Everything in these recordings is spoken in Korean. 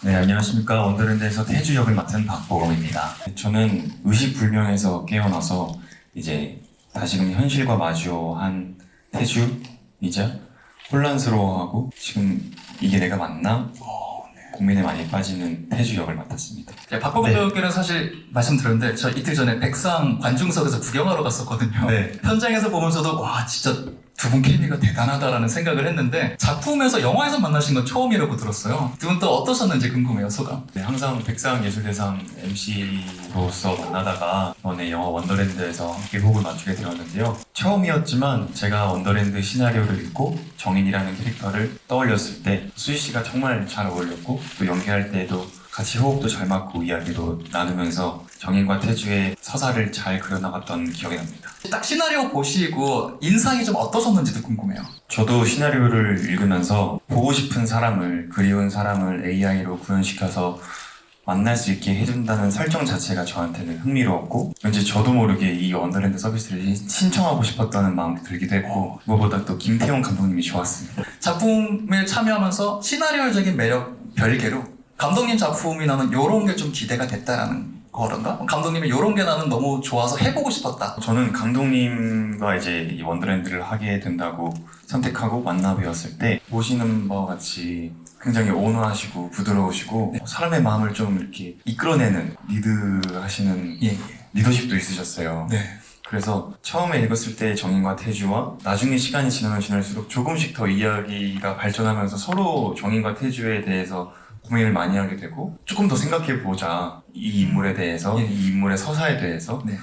네, 안녕하십니까. 원더랜드에서 태주 역을 맡은 박보검입니다. 저는 의식불명에서 깨어나서 이제 다시금 현실과 마주한 태주이자 혼란스러워하고 지금 이게 내가 맞나? 고민에 많이 빠지는 태주 역을 맡았습니다. 네, 박보검 네. 배우께는 사실 말씀드렸는데 저 이틀 전에 백상 관중석에서 구경하러 갔었거든요. 네. 현장에서 보면서도 와 진짜 두 분 케미가 대단하다라는 생각을 했는데 작품에서 영화에서 만나신 건 처음이라고 들었어요. 두 분 또 어떠셨는지 궁금해요 소감. 네, 항상 백상예술대상 MC로서 만나다가 이번에 영화 원더랜드에서 기복을 맞추게 되었는데요. 처음이었지만 제가 원더랜드 시나리오를 읽고 정인이라는 캐릭터를 떠올렸을 때 수지 씨가 정말 잘 어울렸고 또 연기할 때도 같이 호흡도 잘 맞고 이야기도 나누면서 정인과 태주의 서사를 잘 그려나갔던 기억이 납니다. 딱 시나리오 보시고 인상이 좀 어떠셨는지도 궁금해요. 저도 시나리오를 읽으면서 보고 싶은 사람을 그리운 사람을 AI로 구현시켜서 만날 수 있게 해준다는 설정 자체가 저한테는 흥미로웠고 왠지 저도 모르게 이 원더랜드 서비스를 신청하고 싶었다는 마음도 들기도 했고 무엇보다 또 김태형 감독님이 좋았습니다. 작품에 참여하면서 시나리오적인 매력 별개로 감독님 작품이 나는 요런 게 좀 기대가 됐다라는 거런가? 감독님이 요런 게 나는 너무 좋아서 해보고 싶었다. 저는 감독님과 이제 이 원더랜드를 하게 된다고 선택하고 만나 뵈었을 때 보시는 바와 같이 굉장히 온화하시고 부드러우시고 사람의 마음을 좀 이렇게 이끌어내는 리드하시는 예, 예. 리더십도 있으셨어요. 네. 그래서 처음에 읽었을 때 정인과 태주와 나중에 시간이 지나면 지날수록 조금씩 더 이야기가 발전하면서 서로 정인과 태주에 대해서 고민을 많이 하게 되고 조금 더 생각해 보자 이 인물에 대해서 예. 이 인물의 서사에 대해서 네.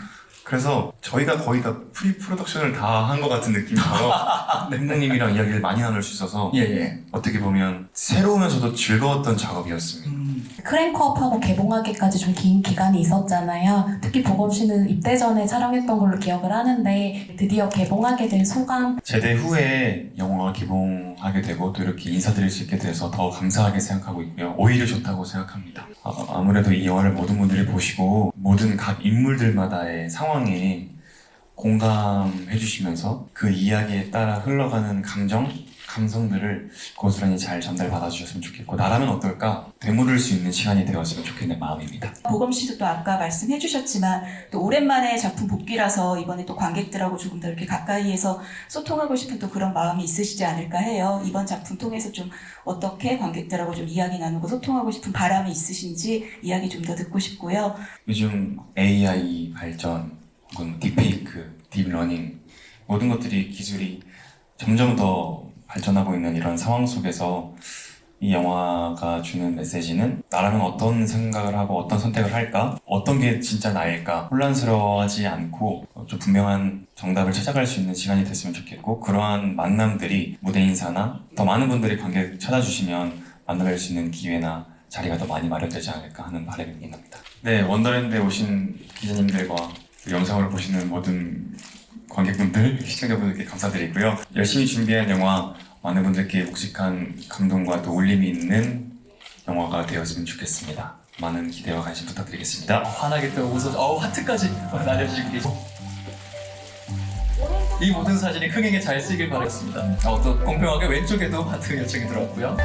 그래서 저희가 거의 다 프리 프로덕션을 다 한 것 같은 느낌이어서 감독님이랑 이야기를 많이 나눌 수 있어서 예, 예. 어떻게 보면 새로우면서도 즐거웠던 작업이었습니다. 음, 크랭크업하고 개봉하기까지 좀 긴 기간이 있었잖아요. 특히 보검 씨는 입대 전에 촬영했던 걸로 기억을 하는데 드디어 개봉하게 된 소감 제대 후에 영화가 개봉하게 되고 또 이렇게 인사드릴 수 있게 돼서 더 감사하게 생각하고 있고요. 오히려 좋다고 생각합니다. 아, 무래도이 영화를 모든 분들이 보시고 모든 각 인물들마다의 상황에 공감해 주시면서 그 이야기에 따라 흘러가는 감정, 감성들을 고스란히 잘 전달받아 주셨으면 좋겠고 나라면 어떨까 되물을 수 있는 시간이 되었으면 좋겠는 마음입니다. 보검 씨도 또 아까 말씀해 주셨지만 또 오랜만에 작품 복귀라서 이번에 또 관객들하고 조금 더 이렇게 가까이에서 소통하고 싶은 또 그런 마음이 있으시지 않을까 해요. 이번 작품 통해서 좀 어떻게 관객들하고 좀 이야기 나누고 소통하고 싶은 바람이 있으신지 이야기 좀 더 듣고 싶고요. 요즘 AI 발전 혹은 딥페이크, 딥러닝 모든 것들이 기술이 점점 더 발전하고 있는 이런 상황 속에서 이 영화가 주는 메시지는 나라면 어떤 생각을 하고 어떤 선택을 할까? 어떤 게 진짜 나일까? 혼란스러워하지 않고 좀 분명한 정답을 찾아갈 수 있는 시간이 됐으면 좋겠고 그러한 만남들이 무대 인사나 더 많은 분들이 관객 찾아주시면 만나뵐 수 있는 기회나 자리가 더 많이 마련되지 않을까 하는 바람이 있습니다. 네, 원더랜드에 오신 기자님들과 그 영상을 보시는 모든 관객분들, 시청자분들께 감사드리고요. 열심히 준비한 영화 많은 분들께 묵직한 감동과 또 울림이 있는 영화가 되었으면 좋겠습니다. 많은 기대와 관심 부탁드리겠습니다. 환하게 또 웃어, 어우 하트까지 날려주시고 계시고. 이 모든 사진이 흥행에 잘 쓰길 바라겠습니다. 어, 또 공평하게 왼쪽에도 하트 요청이 들어왔고요.